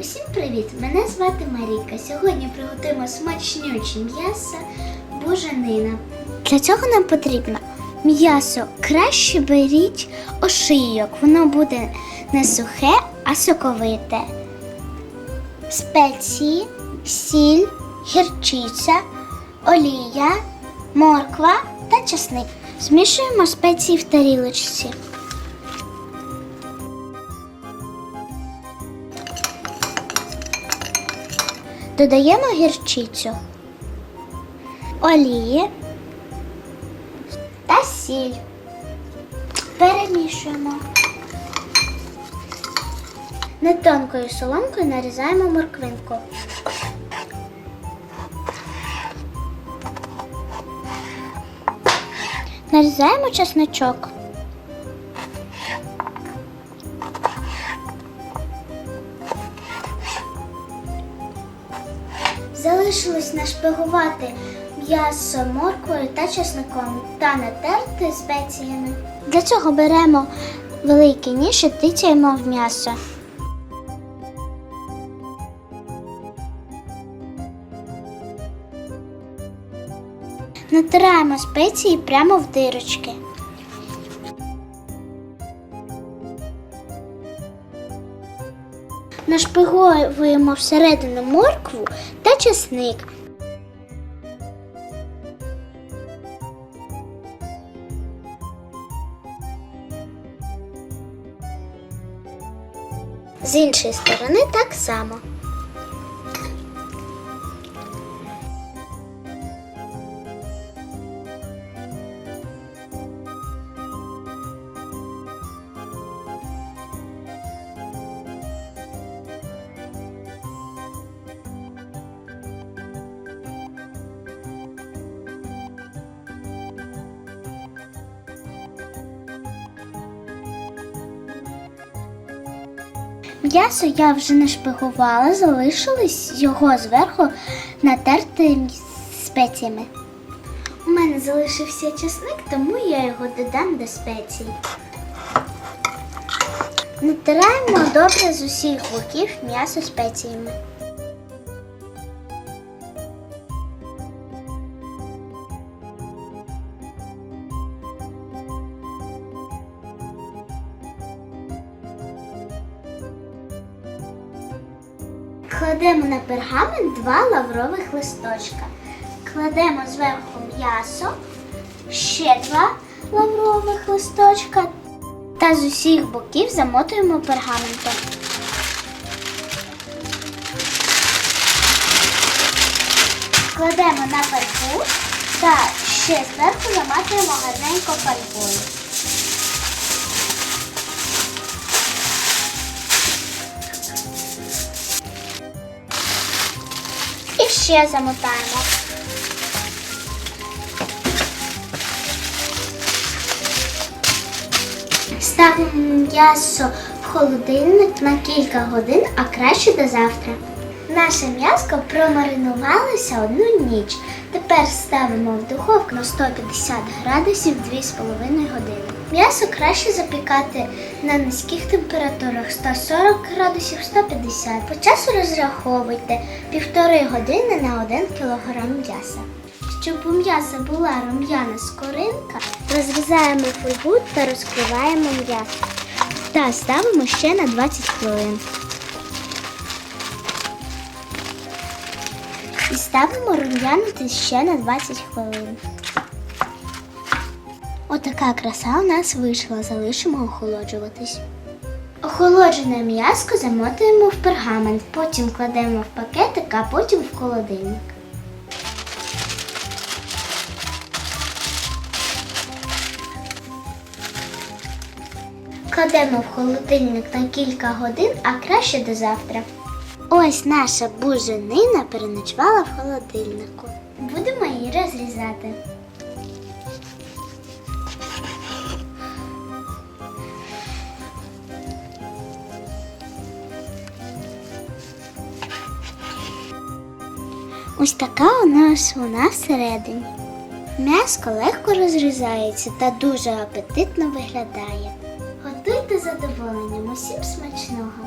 Усім привіт! Мене звати Марійка. Сьогодні приготуємо смачнюче м'ясо буженина. Для цього нам потрібно м'ясо. Краще беріть ошийок, воно буде не сухе, а соковите. Спеції, сіль, гірчиця, олія, морква та часник. Змішуємо спеції в тарілочці. Додаємо гірчицю, олії та сіль. Перемішуємо. Не тонкою соломкою нарізаємо морквинку. Нарізаємо чесночок. Залишилось нашпигувати м'ясо морквою та чесником та натерти спеціями. Для цього беремо великий ніж і тицяємо в м'ясо. Натираємо спеції прямо в дирочки. Нашпиговуємо всередину моркву та чесник. З іншої сторони так само. М'ясо я вже не шпигувала, залишилось його зверху натерти спеціями. У мене залишився чесник, тому я його додам до спецій. Натираємо добре з усіх боків м'ясо спеціями. Кладемо на пергамент два лаврових листочка. Кладемо зверху м'ясо, ще два лаврових листочка та з усіх боків замотуємо пергаментом. Кладемо на фольгу та ще зверху заматуємо гарненько фольгою. Ще замотаємо. Ставимо м'ясо в холодильник на кілька годин, а краще до завтра. Наше м'ясо промаринувалося одну ніч. Тепер ставимо в духовку на 150 градусів 2,5 години. М'ясо краще запікати на низьких температурах 140 градусів 150. По часу розраховуйте півтори години на 1 кг м'яса. Щоб у м'яса була рум'яна скоринка, розрізаємо фольгу та розкриваємо м'ясо. Та ставимо ще на 20 хвилин. І ставимо рум'янити ще на 20 хвилин. Отака краса у нас вийшла, залишимо охолоджуватись. Охолоджене м'яско замотуємо в пергамент, потім кладемо в пакетик, а потім в холодильник. Кладемо в холодильник на кілька годин, а краще до завтра. Ось наша буженина переночувала в холодильнику. Будемо її розрізати. Ось така у нас вона всередині. М'яско легко розрізається та дуже апетитно виглядає. Готуйте задоволенням, усім смачного!